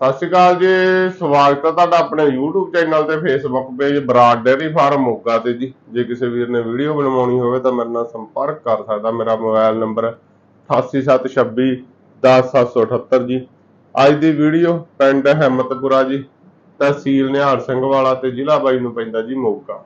ਸਤਿ ਸ਼੍ਰੀ ਅਕਾਲ ਜੀ, ਸਵਾਗਤ ਹੈ ਤੁਹਾਡਾ ਆਪਣੇ YouTube ਚੈਨਲ ਤੇ, Facebook page Brar dairy farm Moga ਤੇ ਜੀ। ਜੇ ਕਿਸੇ ਵੀਰ ਨੇ ਵੀਡੀਓ ਬਣਵਾਉਣੀ ਹੋਵੇ ਤਾਂ ਮੇਰੇ ਨਾਲ ਸੰਪਰਕ ਕਰ ਸਕਦਾ। ਮੇਰਾ ਮੋਬਾਈਲ ਨੰਬਰ 88726 10778 ਜੀ। ਅੱਜ ਦੀ ਵੀਡੀਓ ਪਿੰਡ ਹਿੰਮਤਪੁਰਾ ਜੀ, ਤਹਿਸੀਲ ਨਿਹਾਲ ਸਿੰਘ ਵਾਲਾ ਤੇ ਜ਼ਿਲ੍ਹਾ ਬਾਈ ਨੂੰ ਪੈਂਦਾ ਜੀ ਮੋਗਾ।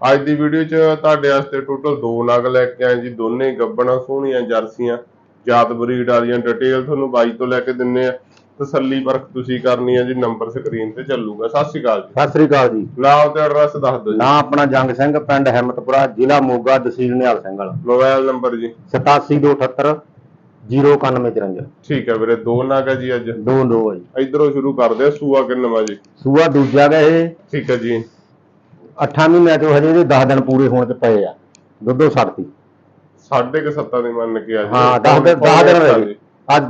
ਅੱਜ ਦੀ ਵੀਡੀਓ 'ਚ ਤੁਹਾਡੇ ਵਾਸਤੇ ਟੋਟਲ ਦੋ ਨਗ ਲੈ ਕੇ ਆਏ ਜੀ। ਦੋਨੇ ਗੱਬਣਾ ਸੋਹਣੀਆਂ ਜਰਸੀਆਂ, ਜਾਤ ਬਰੀਡ ਵਾਲੀਆਂ ਡਿਟੇਲ ਤੁਹਾਨੂੰ ਬਾਈ ਤੋਂ ਲੈ ਕੇ ਦਿੰਨੇ ਆ। ਤਸੱਲੀ ਪਰਖ ਤੁਸੀਂ ਕਰਨੀ ਹੈ ਜੀ ਨੰਬਰ ਸਕਰੀਨ ਤੇ ਚੱਲੂਗਾ। ਸਤਿ ਸ਼੍ਰੀ ਅਕਾਲ ਜੀ। ਸਤਿ ਸ੍ਰੀ ਅਕਾਲ ਜੀ। ਨਾਮ ਤੇ ਐਡਰੈਸ ਦੱਸ ਦਿਓ ਜੀ। ਨਾਂ ਆਪਣਾ ਜੰਗ ਸਿੰਘ ਪਿੰਡ ਹਿੰਮਤਪੁਰਾ ਜ਼ਿਲ੍ਹਾ ਮੋਗਾ ਤਹਿਸੀਲ ਨਿਹਾਲ ਸਿੰਘ ਵਾਲਾ। ਮੋਬਾਈਲ ਨੰਬਰ ਜੀ। 87278 09154 ਠੀਕ ਹੈ ਵੀਰੇ ਦੋ ਨਗ ਹੈ ਜੀ ਅੱਜ। ਦੋ ਦੋ ਹੈ ਜੀ। ਇਧਰੋਂ ਸ਼ੁਰੂ ਕਰਦੇ ਆ ਸੂਆ ਕਿੰਨਵਾ ਜੀ? ਸੂਆ ਦੂਜਾ ਗਾ ਇਹ। ਠੀਕ ਹੈ ਜੀ। 8 ਮਹੀਨਿਆਂ ਤੋਂ ਹਜੇ ਇਹਦੇ 10 ਦਿਨ ਪੂਰੇ ਹੋਣ ਤੇ ਪਏ ਆ। ਦੁੱਧੋ ਸਕਦੀ ਸਾਢੇ ਕੁ ਸੱਤਾਂ ਦੀ ਮੰਨ ਕੇ ਆ ਜੀ। ਹਾਂ 10 ਦਿਨ 10 ਦਿਨ ਰਹਿ ਗਏ। ਅੱਜ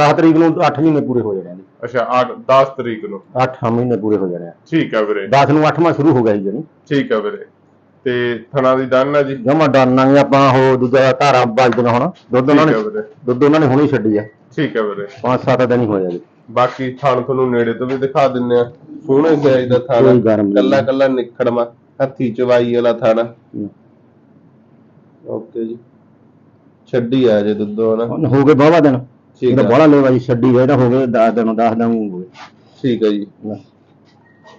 10 ਤਰੀਕ ਨੂੰ 8 ਮਹੀਨੇ ਪੂਰੇ ਹੋ ਜਾਣੇ ਨੇ ਅੱਛਾ 8 10 ਤਰੀਕ ਨੂੰ। 8 ਮਹੀਨੇ ਪੂਰੇ ਹੋ ਜਾਣੇ ਆ। ਠੀਕ ਹੈ ਵੀਰੇ। 10 ਨੂੰ 8ਵਾਂ ਸ਼ੁਰੂ ਹੋ ਗਿਆ ਜੀ ਜਣੀ। ਠੀਕ ਹੈ ਵੀਰੇ। ਤੇ ਥਣਾ ਦੀ ਦਨ ਹੈ ਜੀ? ਜਮਾ ਡਾਨਾਂਗੇ ਆਪਾਂ ਉਹ ਦੂਜਾ ਧਾਰਾ ਵੱਜਣਾ ਹੁਣ। ਦੁੱਧ ਉਹਨਾਂ ਨੇ ਦੁੱਧ ਉਹਨਾਂ ਨੇ ਹੁਣੇ ਛੱਡੀ ਆ। ਠੀਕ ਹੈ ਵੀਰੇ। 5-7 ਦਿਨ ਹੀ ਹੋਇਆ ਜੀ। ਬਾਕੀ ਥਣ ਤੁਹਾਨੂੰ ਨੇੜੇ ਤੋਂ ਵੀ ਦਿਖਾ ਦਿੰਨੇ ਆ। ਸੋਹਣੇ ਸਾਈਜ਼ ਦਾ ਥਣ। ਕੱਲਾ ਕੱਲਾ ਨਿਖੜਵਾ। ਹੱਥੀ ਚਵਾਈ ਵਾਲਾ ਥਣ। ਓਕੇ ਜੀ। ਛੱਡੀ ਆ ਜੇ ਦੁੱਧੋ ਨਾ ਹੁਣ ਹੋ ਗਏ ਬਾਵਾ ਦਿਨ। ਠੀਕ ਇਹਦਾ ਹੈ ਬੜਾ ਲੈਵਾ ਜੀ ਛੱਡੀ ਗਏ ਤਾਂ ਹੋ ਗਏ 10 ਦਿਨ 10 ਦਿਨ ਹੋ ਗਏ। ਠੀਕ ਹੈ ਜੀ।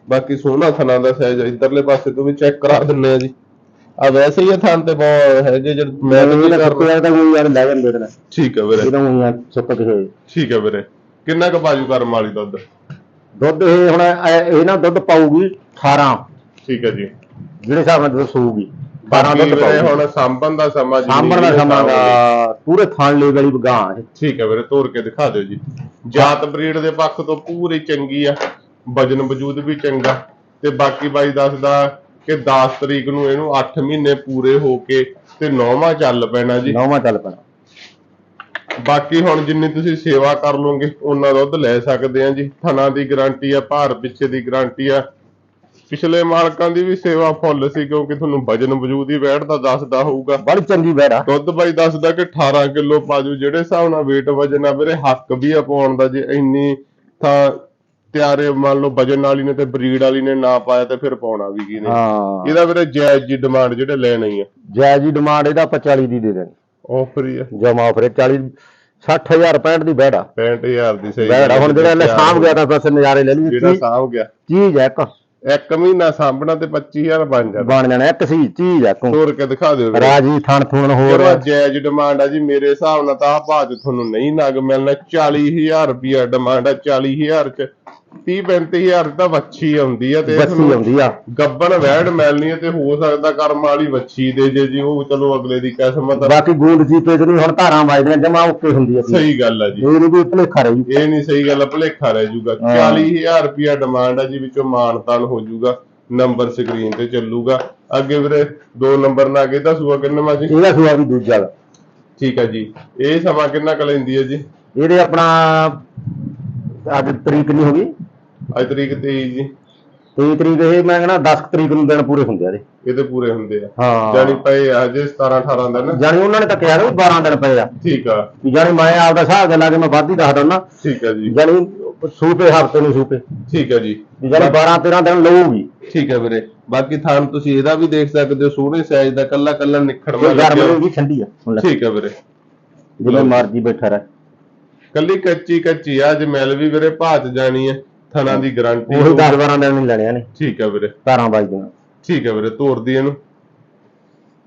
ਬਾਕੀ ਸੋਹਣਾ ਥਣਾ ਦਾ ਸਾਈਜ਼ ਇਧਰਲੇ ਪਾਸੇ ਤੋਂ ਵੀ ਚੈੱਕ ਕਰਾ ਦਿੰਨੇ ਆ ਜੀ। ਆ ਵੈਸੇ ਹੀ ਇਹ ਥਣ ਤੇ ਬਹੁਤ ਹੈਗੇ ਜਦ ਮੈਂ ਮੈਂ ਤਾਂ ਤਾਂ ਕੋਈ ਯਾਰ ਲੈ ਜਾਂਦੇ ਠੀਕ ਹੈ ਵੀਰੇ। ਇਹਦਾ ਉਹ ਸੁੱਕ ਕੇ ਹੋਏ। ਠੀਕ ਹੈ ਵੀਰੇ। ਕਿੰਨਾ ਕੁ ਬਾਜੂ ਕਰਮ ਵਾਲੀ ਦੁੱਧ? ਦੁੱਧ ਇਹ ਹੁਣ ਇਹ ਇਹ ਨਾ ਦੁੱਧ ਪਾਊਗੀ 18 ਠੀਕ ਹੈ ਜੀ। ਜਿਹੜੇ ਹਿਸਾਬ ਨਾਲ ਦੁੱਧ ਸੂਗੀ 12 ਬਾਕੀ ਦੁੱਧ ਵੀਰੇ ਪਾਊਗੀ। ਹੁਣ ਸਾਂਭਣ ਦਾ ਸਮਾਂ ਜੀ ਸਾਂਭਣ ਦਾ ਸਮਾਂ ਦਾ ਪੂਰੇ ਥਣ ਲੈ ਵਾਲੀ ਗਾਂ ਇਹ ਠੀਕ ਹੈ ਵੀਰੇ ਤੋੜ ਕੇ ਦਿਖਾ ਦਿਓ ਜੀ। ਜਾਤ ਬਰੀਡ ਦੇ ਪੱਖ ਤੋਂ ਪੂਰੀ ਚੰਗੀ ਆ। ਵਜਨ ਵਜੂਦ ਵੀ ਚੰਗਾ। ਤੇ ਬਾਕੀ ਬਾਈ ਦੱਸਦਾ ਕਿ 10 ਤਰੀਕ ਨੂੰ ਇਹਨੂੰ 8 ਮਹੀਨੇ ਪੂਰੇ ਹੋ ਕੇ ਤੇ 9ਵਾਂ ਚੱਲ ਪੈਣਾ ਜੀ। ਨੌਵਾਂ ਚੱਲ ਪੈਣਾ। ਬਾਕੀ ਹੁਣ ਜਿੰਨੀ ਤੁਸੀਂ ਸੇਵਾ ਕਰ ਲੋਗੇ ਉਹਨਾਂ ਦੁੱਧ ਲੈ ਸਕਦੇ ਆ ਜੀ। ਥਣਾ ਦੀ ਗਾਰੰਟੀ ਆ ਭਾਰ ਪਿੱਛੇ ਦੀ ਗਾਰੰਟੀ ਆ। ਪਿਛਲੇ ਮਾਲਕਾਂ ਦੀ ਵੀ ਸੇਵਾ ਫੁੱਲ ਸੀ ਕਿਉਂਕਿ ਤੁਹਾਨੂੰ ਵਜਨ ਵਜੂਦ ਹੀ ਬੈਠਦਾ ਦੱਸਦਾ ਹੋਊਗਾ। ਬੜੀ ਚੰਗੀ ਬੈੜਾ ਦੁੱਧ ਬਾਈ ਦੱਸਦਾ ਕਿ 18 ਕਿਲੋ ਪਾਜੂ ਜਿਹੜੇ ਹਿਸਾਬ ਨਾਲ weight ਵਜਨ ਆ ਵੀਰੇ ਹੱਕ ਵੀ ਆ ਪਾਉਣ ਦਾ ਜੇ ਇੰਨੀ ਤਾਂ ਤਿਆਰੇ ਮੰਨ ਲਓ ਵਜਨ ਵਾਲੀ ਨੇ ਤੇ ਬਰੀਡ ਵਾਲੀ ਨੇ ਨਾ ਪਾਇਆ ਤੇ ਫਿਰ ਪਾਉਣਾ ਵੀ ਕੀ ਨੇ। ਹਾਂ। ਇਹਦਾ ਵੀਰੇ ਜਾਇਜ਼ ਜੀ ਡਿਮਾਂਡ ਜਿਹੜੇ ਲੈਣੀ ਆ। ਜੈ ਜੀ ਡਿਮਾਂਡ ਇਹਦਾ ਆਪਾਂ 40 ਦੀ ਦੇ ਦੇਣੀ। ਆਫਰ ਹੀ ਆ। ਜਮਾ ਆਫਰ 40 60000 65 ਦੀ ਬੈੜਾ 65000 ਦੀ ਸਹੀ ਬੈੜਾ ਹੁਣ ਜਿਹੜਾ ਇਹਨੇ ਸਾਂਭ ਗਿਆ ਤਾਂ ਬਸ ਨਜ਼ਾਰੇ ਲੈ ਲਈ ਜਿਹੜਾ ਸਾਂਭ ਗਿਆ। ਚੀਜ਼ ਹੈ ਇੱਕ। ਇੱਕ ਮਹੀਨਾ ਸਾਂਭਣਾ ਤੇ 25000 ਬਣ ਜਾਂਦਾ ਬਣ ਜਾਣਾ ਇੱਕ ਸੀ ਚੀਜ਼ ਕੋ ਤੋਰ ਕੇ ਦਿਖਾ ਦਿਓ ਰਾਜੀ ਥਣ ਥੁਣ ਹੋਰ। ਜਾਇਜ਼ ਡਿਮਾਂਡ ਆ ਜੀ ਮੇਰੇ ਹਿਸਾਬ ਨਾਲ ਤਾਂ ਆਹ ਭਾਅ 'ਚ ਤੁਹਾਨੂੰ ਨਹੀਂ ਨਗ ਮਿਲਣਾ। 40000 ਰੁਪਿਆ ਡਿਮਾਂਡ ਆ 40000 ਚ। 30 35000 ਤਾਂ ਵੱਛੀ ਆਉਂਦੀ ਆ ਤੇ ਬੱਸੀ ਆਉਂਦੀ ਆ। ਗੱਬਣ ਵੈੜ ਮਿਲਣੀ ਹੈ ਤੇ ਹੋ ਸਕਦਾ ਕਰਮ ਵਾਲੀ ਵੱਛੀ ਦੇ ਜੇ ਜੀ ਉਹ ਚਲੋ ਅਗਲੇ ਦੀ ਕਿਸਮਤ ਆ। ਬਾਕੀ ਗੂੰਦ ਜੀਪੇ ਜਿਹੜੀ ਹੁਣ ਧਾਰਾਂ ਵੱਜਦੀਆਂ ਜਮਾ ਓਕੇ ਹੁੰਦੀ ਆ ਸਹੀ ਗੱਲ ਆ ਜੀ। ਇਹ ਨਹੀਂ ਵੀ ਭਲੇਖਾ ਰਹੀ ਇਹ ਨਹੀਂ ਸਹੀ ਗੱਲ ਆ, ਭੁਲੇਖਾ ਰਹਿ ਜਾਊਗਾ ਹਾਂ। 40000 ਰੁਪਿਆ ਡਿਮਾਂਡ ਆ ਜੀ ਵਿੱਚੋਂ ਮਾਨਤਾਨ ਹੋ ਜਾਊਗਾ ਨੰਬਰ ਸਕਰੀਨ ਤੇ ਚੱਲੂਗਾ। ਅੱਗੇ ਵੀਰੇ ਦੋ ਨੰਬਰ ਨਾ ਅੱਗੇ ਦੱਸੂਗਾ ਕਿੰਨਾ ਜੀ? ਇਹਦਾ ਸੁਆ ਵੀ ਦੂਜਾ। ਵਾ। ਠੀਕ ਆ ਜੀ। ਇਹ ਸਮਾਂ ਕਿੰਨਾ ਕੁ ਲੈਂਦੀ ਹੈ ਜੀ? ਇਹਦੇ ਆਪਣਾ ਅੱਜ ਤਰੀਕ ਨਹੀਂ ਹੋ ਗਈ? ਅੱਜ ਤਰੀਕ 23 ਜੀ। 23 ਤਰੀਕ ਇਹ ਮੈਂ ਕਹਿੰਦਾ 10 ਤਰੀਕ ਨੂੰ ਦਿਨ ਪੂਰੇ ਹੁੰਦੇ ਆ ਇਹਦੇ। ਇਹ ਤੇ ਪੂਰੇ ਹੁੰਦੇ ਆ। ਹਾਂ। ਜਾਨੀ ਪਏ ਆ ਜੇ 17 18 ਦਿਨ। ਜਾਣੀ ਉਹਨਾਂ ਨੇ ਤਾਂ ਕਿਹਾ ਵੀ 12 ਦਿਨ ਪਏ ਆ। ਠੀਕ ਆ। ਵੀ ਜਾਣੀ ਮੈਂ ਆਪਦਾ ਹਿਸਾਬ ਦੇ ਲਾ ਕੇ ਮੈਂ ਵੱਧ ਹੀ ਦੱਸ ਦਿੰਦਾ ਠੀਕ ਆ ਜੀ। ਜਾਣੀ ਸੂਪੇ ਹਫ਼ਤੇ ਨੂੰ ਸੂਪੇ ਠੀਕ ਆ ਜੀ। ਵੀ ਜਾਣੀ 12 13 ਦਿਨ ਲਊਗੀ। ਠੀਕ ਹੈ ਵੀਰੇ। ਬਾਕੀ ਥਾਨ ਤੁਸੀਂ ਇਹਦਾ ਵੀ ਦੇਖ ਸਕਦੇ ਹੋ ਸੋਹਣੇ ਸਾਈਜ਼ ਦਾ ਕੱਲਾ ਕੱਲਾ ਨਿਖੜ ਇਹ ਗਰਮ ਨੂੰ ਵੀ ਠੰਡੀ ਆ ਹੁਣ ਲੈ, ਠੀਕ ਹੈ ਵੀਰੇ। ਜਿਵੇਂ ਮਰਜ਼ੀ ਬੈਠਾ ਰਹਿ। ਕੱਲੀ ਕੱਚੀ ਕੱਚੀ ਆ ਅੱਜ ਮਿਲ ਵੀ ਵੀਰੇ ਭਾਤ ਜਾਣੀ ਹੈ ਥਣਾ ਦੀ ਗਾਰੰਟੀ ਉਹੀ 10 12 ਦਿਨ ਨਹੀਂ ਲੈਣਿਆ ਨੇ ਠੀਕ ਹੈ ਵੀਰੇ। 12 ਵੱਜਦੀਆਂ ਠੀਕ ਹੈ ਵੀਰੇ ਤੋਰਦੀ ਇਹਨੂੰ।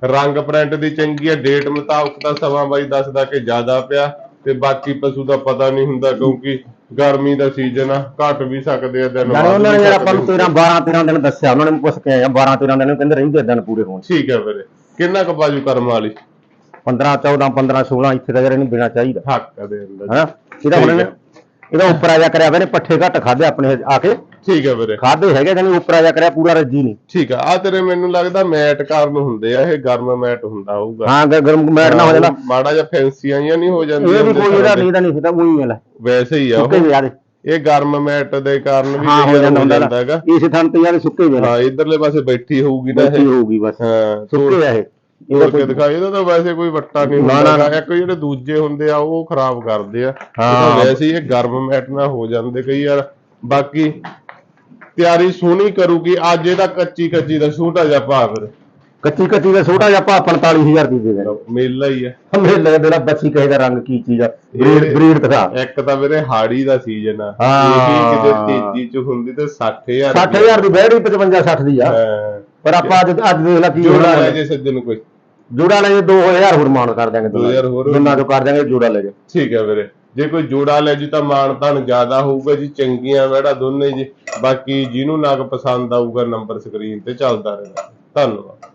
ਰੰਗ ਪ੍ਰਿੰਟ ਦੀ ਚੰਗੀ ਹੈ ਡੇਟ ਮੁਤਾਬਕ ਤਾਂ ਸਮਾਂ ਬਾਈ ਦੱਸਦਾ ਕਿ ਜ਼ਿਆਦਾ ਪਿਆ ਤੇ ਬਾਕੀ ਪਸ਼ੂ ਦਾ ਪਤਾ ਨਹੀਂ ਹੁੰਦਾ ਕਿਉਂਕਿ ਗਰਮੀ ਦਾ ਸੀਜ਼ਨ ਆ ਘਟ ਵੀ ਸਕਦੇ ਆ ਦਿਨ ਵੱਧ ਉਹਨਾਂ ਨੇ ਯਾਰ ਆਪਾਂ ਨੂੰ 13 12 13 ਦਿਨ ਦੱਸਿਆ ਉਹਨਾਂ ਨੇ ਪੁੱਛ ਕੇ ਆਇਆ 12 13 ਦਿਨ ਕਹਿੰਦੇ ਰਹਿੰਦੇ ਦਿਨ ਪੂਰੇ ਹੋਣ। ਠੀਕ ਹੈ ਵੀਰੇ। ਕਿੰਨਾ ਕੁ ਬਾਜੂ ਕਰਮ ਵਾਲੀ? 15 14 15 16 ਇੱਥੇ ਯਾਰ ਇਹਨੂੰ ਬਿਨਾ ਚਾਹੀਦਾ। ਹੱਕ ਦੇ ਅੰਦਰ। ਹਨਾ? ਇਹਦਾ ਹੁਣ ਇਹਦਾ ਉੱਪਰ ਆ ਜਾ ਕਰਿਆ ਨੇ ਪੱਠੇ ਘੱਟ ਖਾਦੇ ਆਪਣੇ ਆ ਕੇ। ਠੀਕ ਹੈ ਵੀਰੇ। ਖਾਦੇ ਹੈਗੇ ਜਾਨੀ ਉੱਪਰ ਆ ਜਾ ਕਰਿਆ ਪੂਰਾ ਰੱਜੀ ਨਹੀਂ। ਠੀਕ ਆ ਆ ਤੇਰੇ ਮੈਨੂੰ ਲੱਗਦਾ ਮੈਟ ਕਾਰਨ ਹੁੰਦੇ ਆ ਇਹ ਗਰਮ ਮੈਟ ਹੁੰਦਾ ਹੋਊਗਾ। ਹਾਂ ਗ- ਗਰਮ ਮੈਟ ਨਾ ਹੋ ਜਾਂਦਾ ਮਾੜਾ ਜਿਹਾ ਫੈਂਸੀਆਂ ਜਾਂ ਨਹੀਂ ਹੋ ਜਾਂਦੀਆਂ ਇਹ ਵੀ ਕੋਈ ਇਹਦਾ ਥੱਲੇ। ਨਹੀਂ ਤਾਂ ਨਹੀਂ ਉਹੀ ਹੈ ਲੈ ਵੈਸੇ ਹੀ ਆ ਉਹ। ਇਹ ਗਰਮ ਮੈਟ ਦੇ ਕਾਰਨ ਵੀ ਹਾਂ ਜਾਂਦਾ ਜਾਂਦਾ ਹੈਗਾ ਇਸ ਥਾਂ ਤੇ ਯਾਰ ਸੁੱਕੇ ਵੇ ਹਾਂ ਇਧਰਲੇ ਪਾਸੇ ਬੈਠੀ ਹੋਊਗੀ ਨਾ ਇਹ। ਹੋਊਗੀ ਬਸ। ਹਾਂ ਸੁੱਕੇ ਆ ਇਹ। ਤੋੜ ਕੇ ਦਿਖਾ ਇਹਦਾ ਤਾਂ ਵੈਸੇ ਕੋਈ ਵੱਟਾ ਨਹੀਂ ਨਾ, ਹੁੰਦਾ ਨਾ। ਇੱਕ ਜਿਹੜੇ ਦੂਜੇ ਹੁੰਦੇ ਆ ਉਹ ਖਰਾਬ ਕਰਦੇ ਆ। ਹਾਂ। ਵੈਸੇ ਇਹ ਗਰਮ ਮੈਟ ਨਾਲ ਹੋ ਜਾਂਦੇ ਕਈ ਯਾਰ ਬਾਕੀ ਤਿਆਰੀ ਸੋਹਣੀ ਕਰੂਗੀ। ਅੱਜ ਇਹਦਾ ਕੱਚੀ ਕੱਚੀ ਦਾ ਛੋਟਾ ਜਿਹਾ ਭਾਅ ਫਿਰ। ਕੱਚੀ ਕੱਚੀ ਦਾ ਛੋਟਾ ਜਿਹਾ ਭਾ 45000 ਦੀ ਦੇ ਮੇਲਾ ਹੀ ਆ। ਲੱਗਦਾ ਜਿਹੜਾ ਬੱਚੀ ਕਹੇ ਦਾ ਰੰਗ ਕੀ ਚੀਜ਼ ਆ। ਬਰੀਡ ਬਰੀਡ ਦਿਖਾ। ਇੱਕ ਤਾਂ ਵੀਰੇ ਹਾੜੀ ਦਾ ਸੀਜ਼ਨ ਆ। ਹਾਂ। ਇਹ ਕਿਤੇ ਤੇਜ਼ੀ ਚ ਹੁੰਦੀ ਤੇ 60000 60000 ਦੀ ਬੈੜੀ 55 60 ਦੀ ਆ। ਹਾਂ। ਪਰ ਆਪਾਂ ਅੱਜ ਅੱਜ ਦੇਖ ਲਾ ਕੀ ਜੋੜਾ ਹੋਣਾ ਲੈ ਜੇ ਸੱਜਣ ਕੋਈ। ਜੋੜਾ ਲੈ ਜੇ 2000 ਹੋਰ ਮਾਨ ਕਰ ਦਿਆਂਗੇ 2000 ਹੋਰ। ਜਿੰਨਾ ਚੋਂ ਕਰ ਦਿਆਂਗੇ ਜੋੜਾ ਲੈ ਜੇ। ਠੀਕ ਹੈ ਵੀਰੇ। ਜੇ ਕੋਈ ਜੋੜਾ ਲੈ ਜੀ ਤਾਂ ਮਾਣ ਤਾਣ ਜ਼ਿਆਦਾ ਹੋਊਗਾ ਜੀ ਚੰਗੀਆਂ ਵੜਾ ਦੋਨੇ ਜੀ। ਬਾਕੀ ਜਿਹਨੂੰ ਨਗ ਪਸੰਦ ਆਊਗਾ ਨੰਬਰ ਸਕਰੀਨ ਤੇ ਚੱਲਦਾ ਰਹੇਗਾ ਧੰਨਵਾਦ।